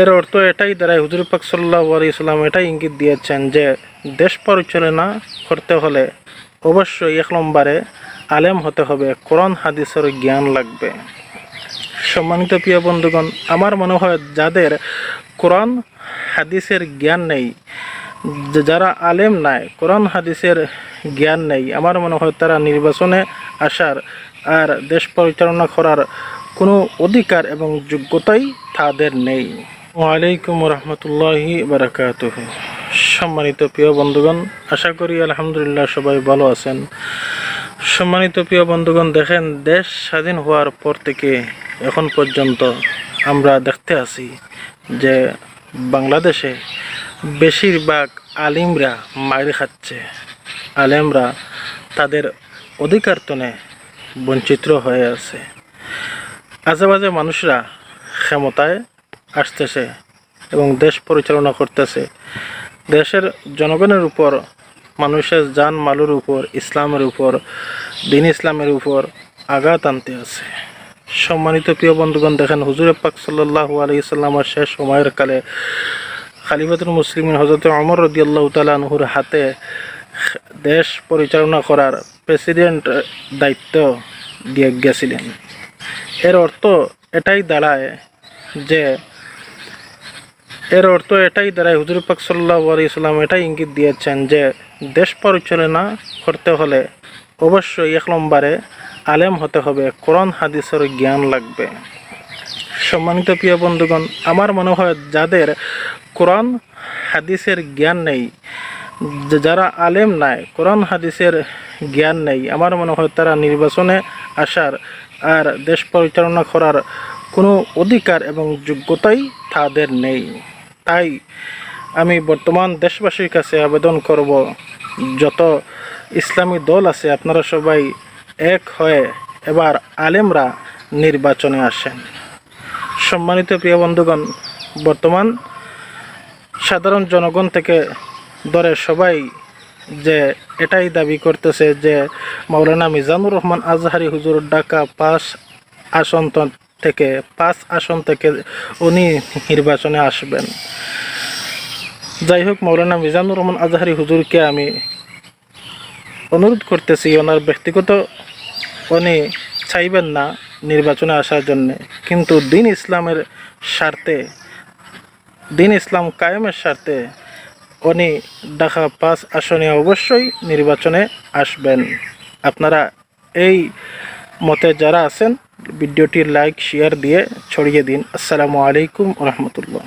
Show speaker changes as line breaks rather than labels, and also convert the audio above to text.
এর অর্থ এটাই, দ্বারাই হুজুর পাক সাল্লাহ ইসলাম এটাই ইঙ্গিত দিয়েছেন যে দেশ পরিচালনা করতে হলে অবশ্যই এক নম্বরে আলেম হতে হবে, কোরআন, হাদিসের জ্ঞান লাগবে। সম্মানিত প্রিয় বন্ধুগণ, আমার মনে হয় যাদের কোরআন, হাদিসের জ্ঞান নেই যারা আলেম নাই, কোরআন, হাদিসের জ্ঞান নেই, আমার মনে হয় তারা নির্বাচনে আসার আর দেশ পরিচালনা করার কোনো অধিকার এবং যোগ্যতাই তাদের নেই। ওয়ালাইকুম রহমতুল্লাহি বারাকাত সম্মানিত প্রিয় বন্ধুগণ, আশা করি আলহামদুলিল্লাহ সবাই ভালো আছেন। সম্মানিত প্রিয় বন্ধুগণ, দেখেন, দেশ স্বাধীন হওয়ার পর থেকে এখন পর্যন্ত আমরা দেখতে আছি যে বাংলাদেশে বেশিরভাগ আলিমরা মায়ের খাচ্ছে। আলেমরা তাদের অধিকার তনে বঞ্চিত হয়ে আছে। আজেবাজে মানুষরা ক্ষমতায় আসতেছে এবং দেশ পরিচালনা করতেছে। দেশের জনগণের উপর, মানুষের জান মালুর উপর, ইসলামের উপর, দিন ইসলামের উপর আঘাত আনতে আছে। সম্মানিত প্রিয় বন্ধুগণ, দেখেন হুজুর পাক সাল্লাহ আলি ইসলামের শেষ সময়ের কালে খালিফাতুল মুসলিম হজরত অমর রদি আল্লাহ তালাহুর হাতে দেশ পরিচালনা করার প্রেসিডেন্ট দায়িত্ব দিয়ে গেছিলেন। এর অর্থ এটাই দাঁড়ায় যে এর অর্থ এটাই দাঁড়ায়, হুজুর পাক সাল্লাহ এটাই ইঙ্গিত দিয়েছেন যে দেশ পরিচালনা করতে হলে অবশ্যই এক নম্বরে আলেম হতে হবে, কোরআন, হাদিসের জ্ঞান লাগবে। সম্মানিত প্রিয় বন্ধুগণ, আমার মনে হয় যাদের কোরআন, হাদিসের জ্ঞান নেই যারা আলেম নাই, কোরআন, হাদিসের জ্ঞান নেই, আমার মনে হয় তারা নির্বাচনে আসার আর দেশ পরিচালনা করার কোনো অধিকার এবং যোগ্যতাই তাদের নেই। তাই আমি বর্তমান দেশবাসীর কাছে আবেদন করব, যত ইসলামী দল আছে, আপনারা সবাই এক হয়ে এবার আলেমরা নির্বাচনে আসেন। সম্মানিত প্রিয় বন্ধুগণ, বর্তমান সাধারণ জনগণ থেকে ধরে সবাই যে এটাই দাবি করতেছে যে, মাওলানা মিজানুর রহমান আজহারি হুজুর ঢাকা পাঁচ আসন থেকে, পাঁচ আসন থেকে উনি নির্বাচনে আসবেন। যাই হোক মাওলানা মিজানুর রহমান আজহারি হুজুরকে আমি অনুরোধ করতেছি, ওনার ব্যক্তিগত উনি চাইবেন না নির্বাচনে আসার জন্য। কিন্তু দিন ইসলামের স্বার্থে, দিন ইসলাম কায়েমের স্বার্থে উনি ঢাকা পাঁচ আসনে অবশ্যই নির্বাচনে আসবেন। আপনারা এই মতে যারা আছেন ভিডিওটি লাইক শেয়ার দিয়ে ছড়িয়ে দিন। আসসালামু আলাইকুম রহমতুল্লাহ।